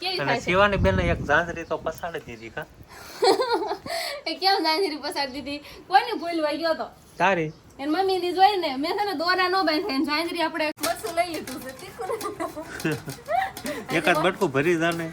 કેવી અને શિવાની બેન એક ઝાંઝરી તો પસાડી દીધી કા એ કેમ જાંજરી પસાર દીધી? કોઈની ભૂલ વહી ગયો તો? તારી? એની મમ્મી ની જોઈ ને. મેં છે દોરા નો બાંધ્યા. એને જાંજરી આપણે લઈ લીધું છે. તીખું એકાદ બટકું ભરી જાને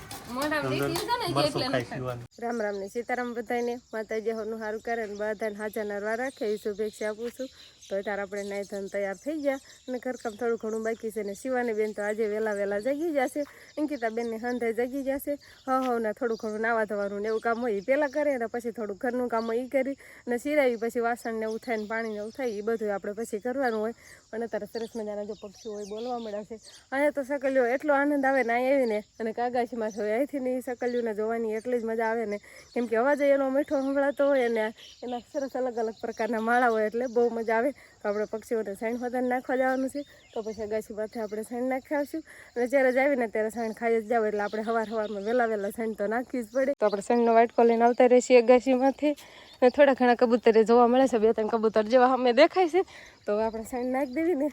શિવાની. રામ રામ ને સીતારામ બધાને માતાજી હોનું સારું કરે ને બધાને હાજર નરવા રાખે. એવી શુભેચ્છા આપું છું. તો અત્યારે આપણે નાઈ ધન તૈયાર થઈ ગયા અને ઘરકામ થોડું ઘણું બાકી છે ને શિવાની બેન તો આજે વહેલા વહેલા જગી જશે, અંકિતા બેનને હંધે જગી જશે હા હવ ને થોડું ઘણું નાવા ધોવાનું ને એવું કામ હોય એ પહેલાં કરે ને પછી થોડું ઘરનું કામ હોય એ કરી અને સિરાવી પછી વાસણ ને એવું થાય ને પાણીને એવું એ બધું આપણે પછી કરવાનું હોય. અને અત્યારે સરસ મજાના જો પક્ષીઓ હોય બોલવા મળ્યા છે. અહીંયા તો સકલીઓ એટલો આનંદ આવે ને અહીં આવીને અને કાગાશીમાં થયો અહીંથી એ સકલીઓને જોવાની એટલી જ મજા આવે ને. કેમ કે અવાજ એનો મીઠો સંભળાતો હોય અને એના સરસ અલગ અલગ પ્રકારના માળા હોય એટલે બહુ મજા આવે. તો આપણે પક્ષીઓને સાઈણ વધારે નાખવા જવાનું છે. તો પછી અગાશીમાંથી આપણે સાઈણ નાખી આવશું. અને જ્યારે જ આવીને ત્યારે સાઈણ ખાઈ જ જાવ એટલે આપણે હવાર હવારમાં વહેલા વહેલા સાઈણ તો નાખવી જ પડે. તો આપણે સાઈણનો વાટકો લઈને આવતા રહીએ અગાશીમાંથી અને થોડા ઘણા કબૂતરે જોવા મળે છે, બે ત્રણ કબૂતર જેવા અમે દેખાય છે. તો આપણે સાઈણ નાખી દેવી ને.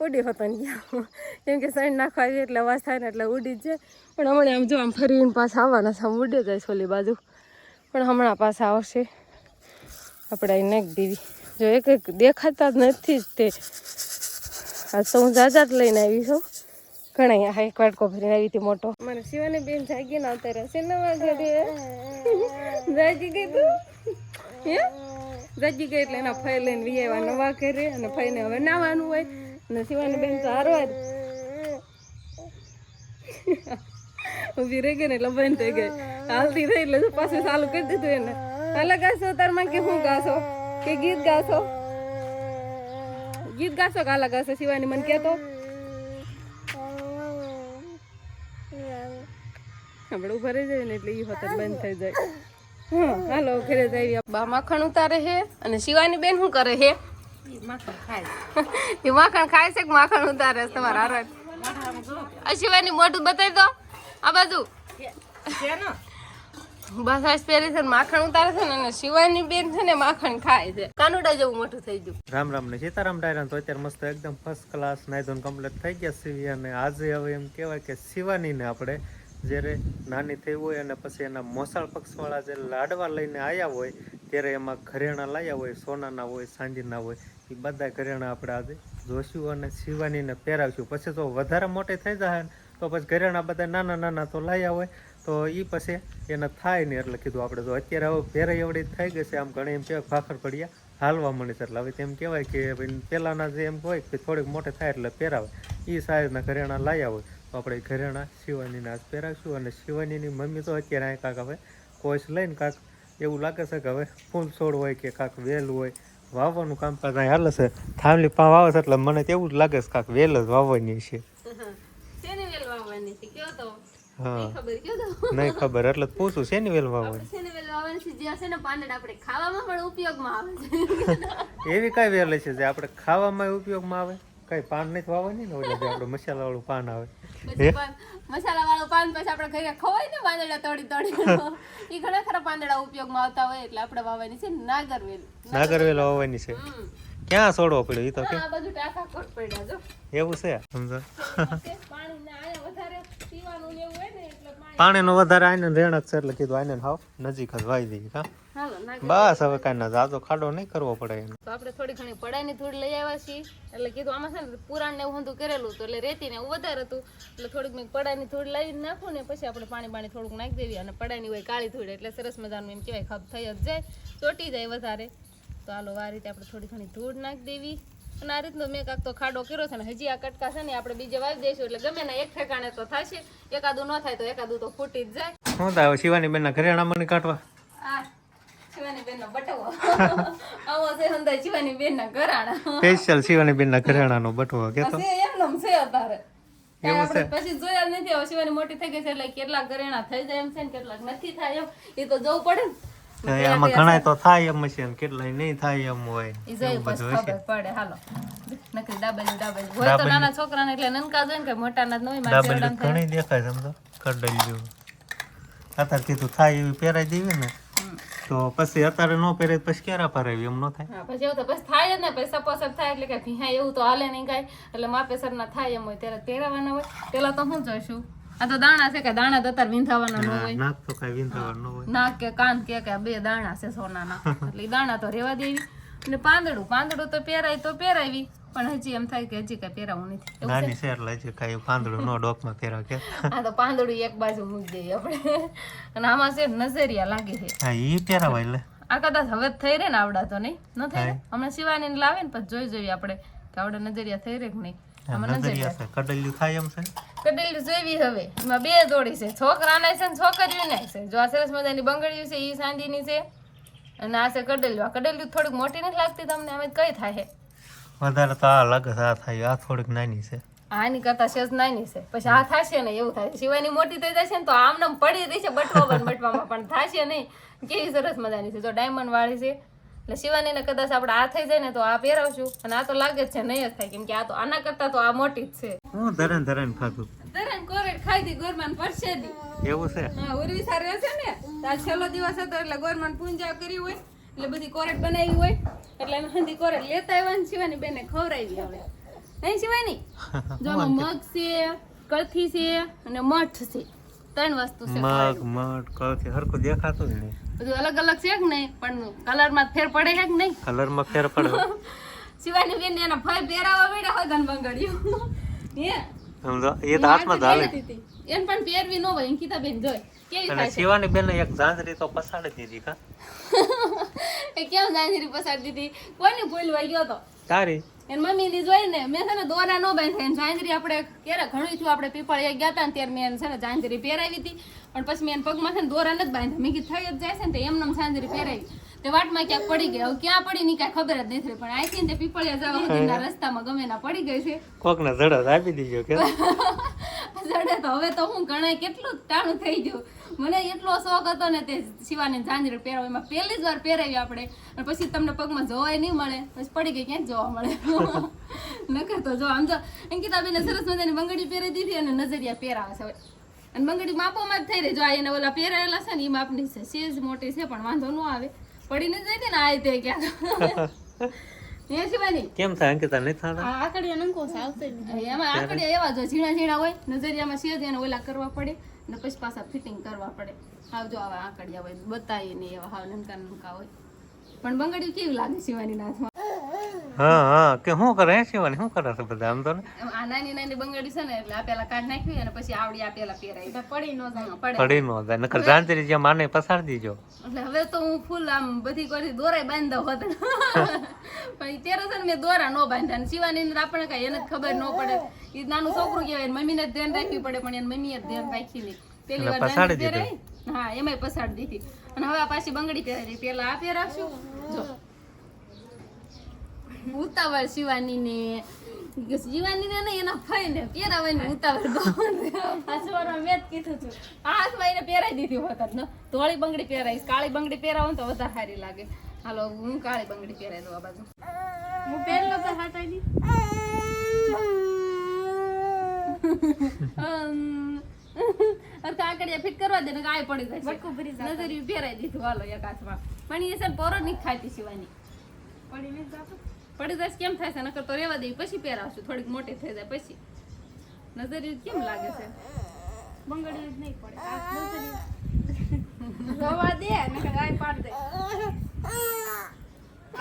ઉડી હોતો ને કેમ કે સાઈડ નાખવા આવીએ એટલે અવાજ થાય ને એટલે ઉડી જ જાય. પણ હમણાં આમ જો આમ ફરીને પાછા આવવાના છે, આમ ઉડી જાય છોલી બાજુ. પણ હમણાં પાછા આવશે. આપણે અહીં નાખી દેવી. જો એક એક દેખાતા જ નથી જ તે. આજ તો હું જાજા જ લઈને આવી છું. ઘણા હા એક વાટકો ભરીને આવી હતી મોટો. મારે શિવાની બેન જાગી ના આવતા રહેશે નવા ઘરે જાગી ગઈ તું? હે? જાગી ગઈ એટલે એના ફઈ લઈને વિયાવા નવા ઘરે અને ફઈને હવે નાવાનું હોય. અને શિવાની બેન તો જ. ઊભી રહી ગઈ ને એટલે બંધ થઈ ગઈ. હાલતી થઈ એટલે પાછું ચાલુ કરી દીધું એને. અલગ ગાશો તારમાં કે શું ગાશો? કે ગીત ગાશો? ગીત ગાશો કાલા ગાશો? શિવાની મને કહેતો. આપણે ઊભા જાય ને એટલે એ હોતર બંધ થઈ જાય. હાલો, ઘરે જઈએ બા માખણ ઉતારે હે અને શિવાની બેન શું કરે હે એ માખણ ખાય છે કે માખણ ઉતારે તમારા હારા શિવાની મોઢું બતાવી દો. આ બાજુ. બસ આ પહેરી છે માખણ ઉતારે છે અને શિવાની બેન છે ને માખણ ખાય છે. કાનુડા જેવું મોટું થઈ ગયું. રામ રામ ને સીતારામ ડાયરા તો અત્યારે મસ્ત એકદમ ફર્સ્ટ ક્લાસ નાઇઝોન કમ્પ્લીટ થઈ ગયા સીવી અને આજે હવે એમ કહેવાય કે શિવાનીને આપણે જ્યારે નાની થઈ હોય અને પછી એના મોસાળ પક્ષવાળા જે લાડવા લઈને આવ્યા હોય, ત્યારે એમાં ઘરેણા લાવ્યા હોય, સોનાના હોય, સાંજીના હોય એ બધા ઘરેણા આપણે આજે જોશું અને શિવાનીને પહેરાવશું. પછી તો વધારે મોટી થઈ જાય તો પછી ઘરેણા બધા નાના નાના તો લાવ્યા હોય તો એ પછી એને થાય નહીં એટલે કીધું આપણે તો અત્યારે હવે પહેરે એવડી થઈ ગઈ છે, આમ ઘણી એમ કહેવાય ફાફર પડ્યા હાલવા મળે છે, એટલે હવે તેમ કહેવાય કે ભાઈ પહેલાંના જે એમ હોય કે થોડીક મોટે થાય એટલે પહેરાવે. એ સાઈઝના ઘરેણા લાવ્યા હોય તો આપણે ઘરેણા શિવાનીને આજ પહેરાવીશું અને શિવાનીની મમ્મી તો અત્યારે અહીં કાંક હવે કોઈશ લઈને કાંક એવું લાગે છે કે હવે ફૂલ છોડ હોય કે કાંક વેલ હોય, વાવવાનું કામકાજ અહીં હાલે છે. થાંભલી પા વાવે છે એટલે મને તેવું જ લાગે છે કાંક વેલ જ વાવવાની છે શેની વેલ વાવવાની છે કયો તો હા. નહીં ખબર એટલે પૂછું શેની વેલ વાવવાની? શેની વેલ વાવવાની છે? જે હશે ને પાંદડા આપણે ખાવામાં પણ ઉપયોગમાં આવે છે. એવી કઈ વેલ છે જે આપણે ખાવામાં ઉપયોગમાં આવે? કઈ પાન નથી વાવવાની ને ઓલા જે આપણે મસાલા વાળું પાન આવે? મસાલા વાળું પાન પછી આપણે ઘરે ખવાય ને પાંદડા તોડી તોડી એ ઘણા ખરા પાંદડા ઉપયોગમાં આવતા હોય એટલે આપણે વાવવાની છે નાગરવેલ નાગરવેલ વાવવાની છે? ક્યાં છોડવો પડ્યો એ તો કે? આ બધું ટાકા કોટ પડ્યા જો. એવું છે? સમજો? પાણી ના વધારે પીવાનું ને પાણીનો વધારે આઈને રેણક છે એટલે કીધું આઈને હાવ નજીક જ વાવી દઈએ હા બસ હવે કાંઈ ના જાજો ખાડો નહીં કરવો પડે એને. તો આપણે થોડી ઘણી પડાઈની થોડી લઈ આવ્યા છીએ. એટલે કીધું આમાં છે ને પુરાણ ને એવું ઊંધું કરેલું હતું એટલે રેતી ને એવું વધારે હતું. એટલે થોડીક મેં પડાઈની થોડી લાવી નાખું ને પછી આપણે પાણી પાણી થોડુંક નાખી દેવી. અને પડાઈની હોય કાળી થોડી એટલે સરસ મજાનું એમ કહેવાય ખપ થઈ જ જાય ચોટી જાય વધારે. તો હાલો આ રીતે આપણે થોડી ઘણી ધૂળ નાખી દેવી. અને આ રીતનો મેં કાંક તો ખાડો કર્યો છે ને હજી આ કટકા છે ને આપણે બીજે વાવી દઈશું એટલે ગમે ને એક ઠેકાણે તો થશે. એકાદું ન થાય તો એકાદું તો ફૂટી જ જાય. શું થાય શિવાની બેનના ઘરેણા મને કાઢવા? આ શિવાની બેનનો બટવો. આવો છે અંદર શિવાની ઘરાણા. સ્પેશિયલ શિવાની બેનના ઘરેણાનો બટવો છે અત્યારે. પછી જોયા નથી હવે શિવાની મોટી થઈ ગઈ છે એટલે કેટલાક ઘરેણા થઈ જાય એમ છે ને કેટલાક નથી થાય એમ. એ તો જવું પડે ને. આમાં ઘણા તો થાય એમ છે ને કેટલાય નહીં થાય એમ હોય. પડે. હાલો. નકરી ડાબેલી ડાબેલી. હોય તો નાના છોકરાને એટલે નનકા જોઈને કે મોટાના જ ન હોય મારા ડાબેલી જેવડાને થાય. ઘણી દેખાય સમજો કડલ અત્યારે કીધું થાય એવી પહેરાઈ દેવી ને તો પછી અત્યારે ન પહેરે પછી ક્યારે ભરાવી એમ નો થાય? પછી એવું તો પછી થાય જ ને પછી સપોસર થાય એટલે કે ભીહાય એવું તો હાલે નહીં કાંઈ. એટલે માપેસરના થાય એમ હોય ત્યારે પહેરાવાના હોય. પેલા તો હું જોઈશું? આ તો દાણા છે કે દાણા તો અત્યારે વિંધાવાના ન હોય. નાક તો કઈ વિંધાવાનું હોય. નાક કે કાન કે કે બે દાણા છે સોનાના. એટલે દાણા તો રેવા દેવી. અને પાંદડું પાંદડું તો પહેરાય તો પહેરાવી. પણ હજી એમ થાય કે હજી કઈ પહેરાવું નથી. નાની છે એટલે હજી કઈ પાંદડું નો ડોકમાં પહેરા કે. આ તો પાંદડું એક બાજુ મૂકી દઈએ આપણે. અને આમાં છે નજરિયા લાગે છે. હા ઈ પહેરાવાય એટલે આ કદાચ હવે થઈ રહે ને આવડા તો નહીં? ન થઈ રહે હમણાં શિવાની ને લાવે ને પછી જોઈ જોઈએ આપણે કે આવડે નજરિયા થઈ રહે કે નહીં? નજરિયા છે કડલિયું થાય એમ છે કડેલું જોઈવી હવે. એમાં બે જોડી છે. છોકરાના છે ને છોકરીઓના છે. જો આ સરસ મજાની બંગડીઓ છે એ સાંજીની છે. અને આ છે કડેલું. આ કડેલું થોડીક મોટી નથી લાગતી તમને? અમે કઈ થાય? વધારે તો આ લાગે આ થાય. આ થોડીક નાની છે. આની કરતા સેજ નાની છે. પછી આ થશે ને એવું થાય. સિવાયની મોટી થઈ જશે ને તો આમ નામ પડી રહી છે બટવા બટવામાં પણ થશે નહીં. કેવી સરસ મજાની છે. જો ડાયમંડ વાળી છે. એટલે શિવાનીને કદાચ આપણે આ થઈ જાય ને તો આ પહેરાવશું. અને આ તો લાગે જ છે નહીં જ થાય. કેમ કે આ તો આના કરતા તો આ મોટી જ છે. હું ધરણ ધરણ ખાધું. તરન કોરેટ ખાઈ દી ગોરમાન પરસે દી. એવું છે? હા ઉરવી સાર છે ને? તો આ છેલ્લો દિવસ હતો એટલે ગોરમાન પૂંજા કરી હોય. એટલે બધી કોરેટ બનાવી હોય. એટલે એમ હંધી કોરેટ લેતા આવ્યા ને શિવાની બેને ખવડાવી હવે. નહીં શિવાની? જો મગ છે કળથી છે અને મઠ છે. ત્રણ વસ્તુ છે મગ મઠ કળથી હરખું દેખાતું જ નહીં. બધું અલગ અલગ છે કે નહીં? પણ કલરમાં ફેર પડે છે કે નહીં? કલરમાં ફેર પડે. શિવાની બેન એના ફળ પહેરાવા મળ્યા હોય ગન બંગડ્યું હે? સમજો એ તો હાથમાં ધાલે એન પણ પહેરવી ન હોય. અંકિતા બેન જોય. કેવી થાય શિવાની બેન એક ઝાંઝરી તો પસાડી દીધી કા. એ કેમ જાંજરી પસાર દીધી? કોની ભૂલ ગયો તો? તારી? એની મમ્મી ની જોઈ ને, મેં છે ને દોરા નો એને જાંજરી આપણે ક્યારે ઘણું છું, આપણે પીપળ ગયા હતા ત્યારે મેં છે ને જાંજરી પહેરાવી હતી. પણ પછી મેં પગમાં છે ને દોરા નથી બાંધ્યા. મેં કીધું થઈ જ જાય છે ને તો એમને જાંજરી પહેરાવી. તે વાટમાં ક્યાંક પડી ગયા હવે ક્યાં પડી ની કાંઈ ખબર જ નથી. પણ આઈ થિંક તે પીપળિયા જવા સુધીના રસ્તામાં ગમે ના પડી ગઈ છે. કોકને ઝડપ આપી દીજો કે. જડે હવે તો હું ગણાય કેટલું ટાણું થઈ ગયું. મને એટલો શોખ હતો ને તે શિવાની જાંજરી પહેરો એમાં પહેલી જ વાર પહેરાવી આપણે. અને પછી તમને પગમાં જોવાય નહીં મળે. પછી પડી ગઈ ક્યાંક જોવા મળે. નકર તો જો આમ જો અંકિતાબેને સરસ મજાની બંગડી પહેરી દીધી અને નજરિયા પહેરાવે છે હવે. અને બંગડી માપોમાં જ થઈ રહી. જો આ એને ઓલા પહેરાયેલા છે ને એ માપની છે. સેજ મોટી છે પણ વાંધો ન આવે. પડીને જાય ને આ રીતે ક્યાં હે શિવાની કેમ થાય? અંકિતા નહીં થતા? એમાં આંકડિયા એવા જો ઝીણા ઝીણા હોય નજરિયામાં સેજ એને ઓલા કરવા પડે ને પછી પાછા ફિટિંગ કરવા પડે. હાવ જો આવા આંકડિયા હોય બતાવીએ નહીં એવા હાવ નંકા નમકા હોય. પણ બંગડી કેવી લાગે શિવાની હાથમાં હા હા કે શું કરે? શિવાની શું કરે છે બધા આમ તો ને? આ નાની નાની બંગડી છે ને એટલે આ પેલા કાઢ નાખવી અને પછી આવડી આ પેલા પહેરાવી. પડી ન જાય. પડે. પડી ન જાય નકર ઝાંઝરી જે માને પસાર દીજો. એટલે હવે તો હું ફૂલ આમ બધી કરી દોરાય બાંધતા હોત. પણ ત્યારે છે ને મેં દોરા ન બાંધ્યા અને શિવાની અંદર આપણે કઈ એને ખબર ન પડે. એ નાનું છોકરું કહેવાય મમ્મીને ધ્યાન રાખવી પડે પણ એને મમ્મીએ ધ્યાન રાખી નહીં. પેલી વાર પસાડી દીધી. હા એમાંય પસાડી દીધી. અને હવે આ પાછી બંગડી પહેરાવી પેલા આ પહેરાશું જો. ઉતાવળ શિવાની ને શિવાની ને નહીં એના ભાઈ ને પહેરાવાની ઉતાવળ આ મેં જ કીધું છું હાથમાં એને પહેરાવી દીધી વખત ને. ધોળી બંગડી પહેરાવીશ. કાળી બંગડી પહેરાવો તો વધારે સારી લાગે. હાલો હું કાળી બંગડી પહેરાવી દઉં આ બાજુ. હું પહેરલો તો કાકડિયા ફિટ કરવા દે ને કાંઈ પડી જાય નજરી દીધું. હાલો એક હાથમાં. પણ એ છે પોરો નહીં ખાતી શિવાની. પડી જશે કેમ થાય છે? નકર તો રેવા દે, પછી પહેરાવશું. થોડીક મોટી થઈ જાય પછી. નજરી કેમ લાગે છે? બંગડી જ નહીં પડે. ગવા દે, નકર ગાય પાડ દે.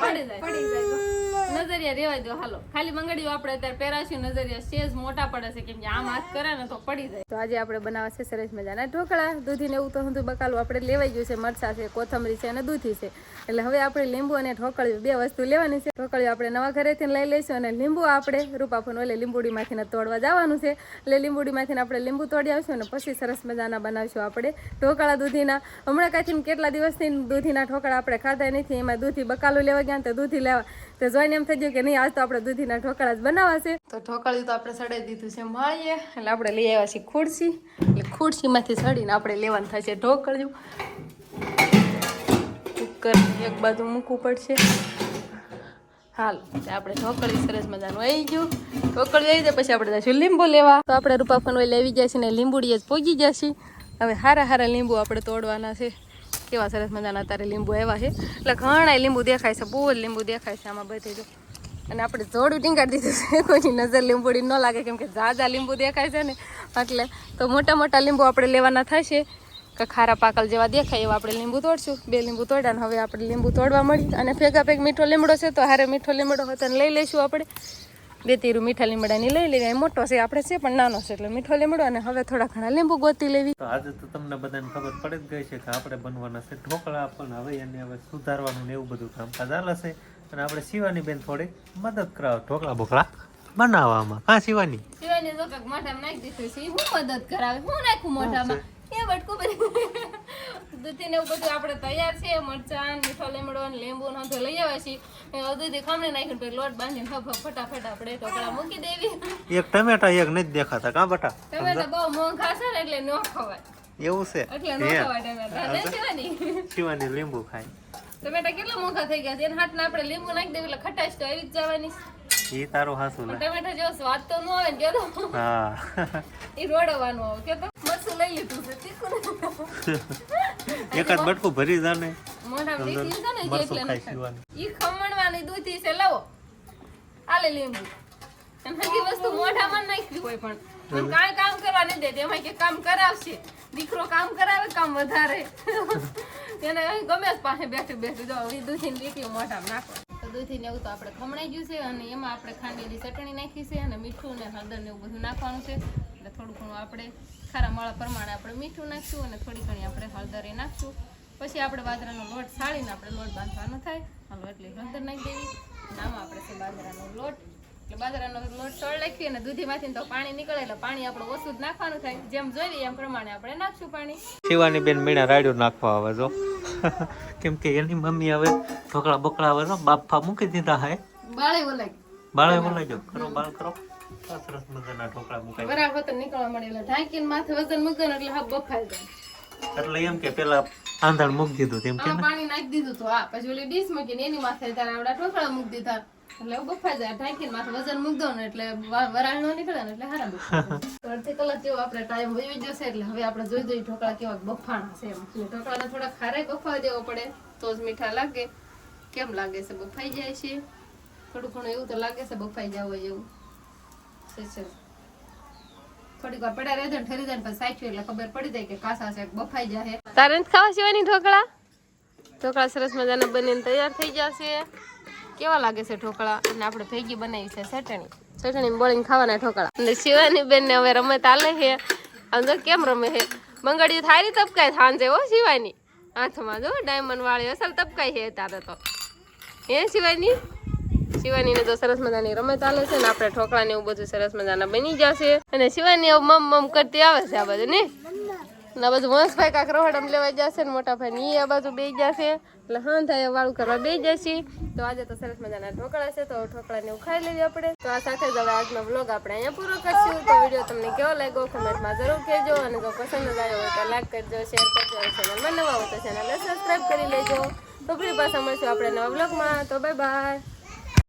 પડી જાય. પડી જાય નજરિયા રેવા દો હાલો. ખાલી બંગડીઓ આપણે અત્યારે પહેરાશું નજરિયા સેજ મોટા પડે છે કેમ કે આમ હાથ કરે ને તો પડી જાય. તો આજે આપણે બનાવવા છે સરસ મજાના ઢોકળા. દૂધીને એવું તો હું બકાલું આપણે લેવાઈ ગયું છે મરચા છે કોથમરી છે અને દૂધી છે. એટલે હવે આપણે લીંબુ અને ઢોકળીઓ બે વસ્તુ લેવાની છે. ઢોકળી આપણે નવા ઘરેથી લઈ લઈશું અને લીંબુ આપણે રૂપાફોન એટલે લીંબુડીમાંથી તોડવા જવાનું છે. એટલે લીંબુડીમાંથી આપણે લીંબુ તોડી આવશું અને પછી સરસ મજાના બનાવશું આપણે ઢોકળા દૂધીના. હમણાં કાંઈથી કેટલા દિવસથી દૂધીના ઢોકળા આપણે ખાધા નથી એમાં દૂધી બકાલું લેવા ગયા તો દૂધી લેવા. તો જોઈને એમ થઈ ગયું કે નહીં, આજ તો આપણે દૂધીના ઢોકળા જ બનાવવા તો ઢોકળ્યું તો આપણે સડાઈ દીધું છે, માળીએ. એટલે આપણે લઈ આવ્યા છીએ ખુરશી. એટલે ખુરશીમાંથી સડીને આપણે લેવાનું થશે ઢોકળ્યું. કુકર એક બાજુ મૂકવું પડશે. હાલ આપણે ઢોકળી સરસ મજાનું આવી ગયું. ઢોકળી આવી જાય, પછી આપણે લીંબુ લેવા. તો આપણે રૂપાફન ઓઇલ આવી ગયા છે ને લીંબુડીએ જ પોગી ગયા છે હવે હારા હારા લીંબુ આપણે તોડવાના છે. કેવા સરસ મજાના અત્યારે લીંબુ આવ્યા છે. એટલે ઘણા લીંબુ દેખાય છે, બહુ જ લીંબુ દેખાય છે આમાં બધે જો. અને આપણે જોડું ટીંગાડી દીધું છે, કોઈની નજર લીંબુડી ન લાગે, કેમ કે ઝાઝા લીંબુ દેખાય છે ને. એટલે તો મોટા મોટા લીંબુ આપણે લેવાના થશે. કે ખારા પાકલ જેવા દેખાય એવા આપણે લીંબુ તોડશું. બે લીંબુ તોડ્યા હવે આપણે લીંબુ તોડવા મળી. અને ભેગા ભેગ મીઠો લીમડો છે તો હારે મીઠો લીમડો હોય તો લઈ લઈશું આપણે. બે તીરું મીઠા લીમડાની લઈ લેવી મોટો છે આપણે છે પણ નાનો છે એટલે મીઠો લીમડો અને હવે થોડા ઘણા લીંબુ ગોતી લેવી. આજે તો તમને બધાને ખબર પડી જ ગઈ છે કે આપણે બનવાના છે ઢોકળા પણ હવે એને હવે સુધારવાનું ને એવું બધું કામકાજ ચાલે છે. અને આપણે શિવાની બેન થોડી મદદ કરાવો ઢોકળા બોકળા બનાવવામાં. હા શિવાની? શિવાની તો કાંઈક મોઢામાં નાખી દીધું છે. હું મદદ કરાવે? હું નાખું મોઢામાં? એ બટકું બધું. દૂધી ને એવું બધું આપણે તૈયાર છે. મરચાં મીઠો લીમડો ને લીંબુ ને બધું લઈ આવ્યા છીએ. દૂધી ખમણી નાખીને પછી લોટ બાંધીને હબ ફટાફટ આપણે ઢોકળા મૂકી દેવી. એક ટમેટા એક નથી દેખાતા. કાં બટા? ટમેટા બહુ મોંઘા છે ને એટલે ન ખવાય. એવું છે? એટલે ન ખવાય ટમેટા. શિવાની? શિવાની લીંબુ ખાય. ટમેટા કેટલા મોંઘા થઈ ગયા છે? એના હાથના આપણે લીંબુ નાખી દેવી એટલે ખટાશ તો આવી જ જવાની. એ તારું હાસું ટમેટા જો સ્વાદ તો ન આવે ને હા. એ રોડવાનું આવે કે લઈ લીધું છે તીખું એકાદ બટકું ભરી જાને મોઢામાં નીકળી છે ને જે એટલે ઈ ખમણવાની દૂધી છે લાવો. આલે લીંબુ. એમ હજી વસ્તુ મોઢામાં નાખી હોય પણ. પણ કાંઈ કામ કરવા નહીં દે એમાં કે કામ કરાવશે. દીકરો કામ કરાવે કામ વધારે. એને ગમે જ પાસે બેઠું બેઠું. જો ઈ દૂધીને દીકરી મોઢામાં નાખો. દૂધી ને એવું તો આપણે ખમણાઈ ગયું છે અને એમાં આપણે ખાંડેલી ચટણી નાખી છે અને મીઠું ને હળદર ને એવું બધું નાખવાનું છે. એટલે થોડું ઘણું આપણે ખારા માળા પ્રમાણે આપણે મીઠું નાખશું અને થોડી ઘણી આપણે હળદર એ નાખશું. પછી આપણે બાજરાનો લોટ સાળીને આપણે લોટ બાંધવાનો થાય. હાલો એટલે હળદર નાખી દેવી. અને આપણે છે બાજરાનો લોટ. એટલે બાજરાનો લોટ સળ નાખીએ અને દૂધીમાંથી તો પાણી નીકળે એટલે પાણી આપણે ઓછું જ નાખવાનું થાય. જેમ જોઈએ એમ પ્રમાણે આપણે નાખશું પાણી. શિવાની બેન મીણા રાડ્યું નાખવા આવે જો. કેમ કે એની મમ્મી હવે ઢોકળા બોકળા આવે બાપા બાફા મૂકી દીધા હે. બાળે બોલાય બાળે બોલાજો કરો બાળ કરો. સરસ મજાના ઢોકળા મુકાય વરાળ વતન નીકળવા મળે એટલે ઢાંકીને માથે વજન મૂકે એટલે હા બફાઈ જાય. એટલે એમ કે પેલા આંધણ મૂકી દીધું તેમ કે પાણી નાખી દીધું તો હા. પછી ઓલી ડીશ મૂકીને એની માથે તારે આવડા ઢોકળા મૂકી દીધા. એટલે બફાઈ જાય. ઢાંકીને માથે વજન મૂકી દો ને એટલે વરાળ ન નીકળે ને એટલે હારા અડધી કલાક જેવો આપણે ટાઈમ વહી જશે એટલે હવે આપણે જોઈ જોઈએ ઢોકળા કેવા બફાણા છે એટલે ઢોકળાને થોડા ખારે બફાવા દેવો પડે. તો જ મીઠા લાગે. કેમ લાગે છે? બફાઈ જાય છે? થોડું ઘણું એવું તો લાગે છે બફાઈ જાવ જેવું એવું. ઢોકળા? ઢોકળા સરસ મજાના બનીને તૈયાર થઈ જશે. કેવા લાગે છે ઢોકળા? અને આપણે ભેગી બનાવી છે ચટણી. ખાવાના ઢોકળા. અને શિવાની બેન ને હવે રમત આલે છે. આમ જો કેમ રમે છે? મંગળી થારી તપકાય સાંજે હો શિવાની. હાથમાં જો ડાયમંડ વાળી અસલ તપકાય છે તારે તો. હે શિવાની? શિવાનીને તો સરસ મજાની રમત આલે છે ને આપણે ઠોકળા ને એવું બધું સરસ મજાના બની જશે. અને શિવાની મમ મમ કરતી આવે છે આ બાજુ ને આ બાજુ વંશભાઈ કાંક રોહડમ લેવા જશે ને મોટા ભાઈ ની આ બાજુ બે જશે. એટલે હા થાય, વાળું કરવા બે જશે. તો આજે તો સરસ મજાના ઢોકળા છે, તો ઢોકળા ને ખાઈ લેવી આપણે. તો આ સાથે જ હવે આજનો વ્લોગ આપણે અહીંયા પૂરો કરશું. તો વીડિયો તમને કેવો લાગ્યો કમેન્ટમાં જરૂર કહેજો. અને જો પસંદ જ આવ્યો હોય તો લાઈક કરજો, શેર કરજો ચેનલમાં નવા હોય તો ચેનલને સબસ્ક્રાઈબ કરી લેજો. તો ફરી પાછા મળશું આપણે નવા વ્લોગમાં. તો બાય બાય.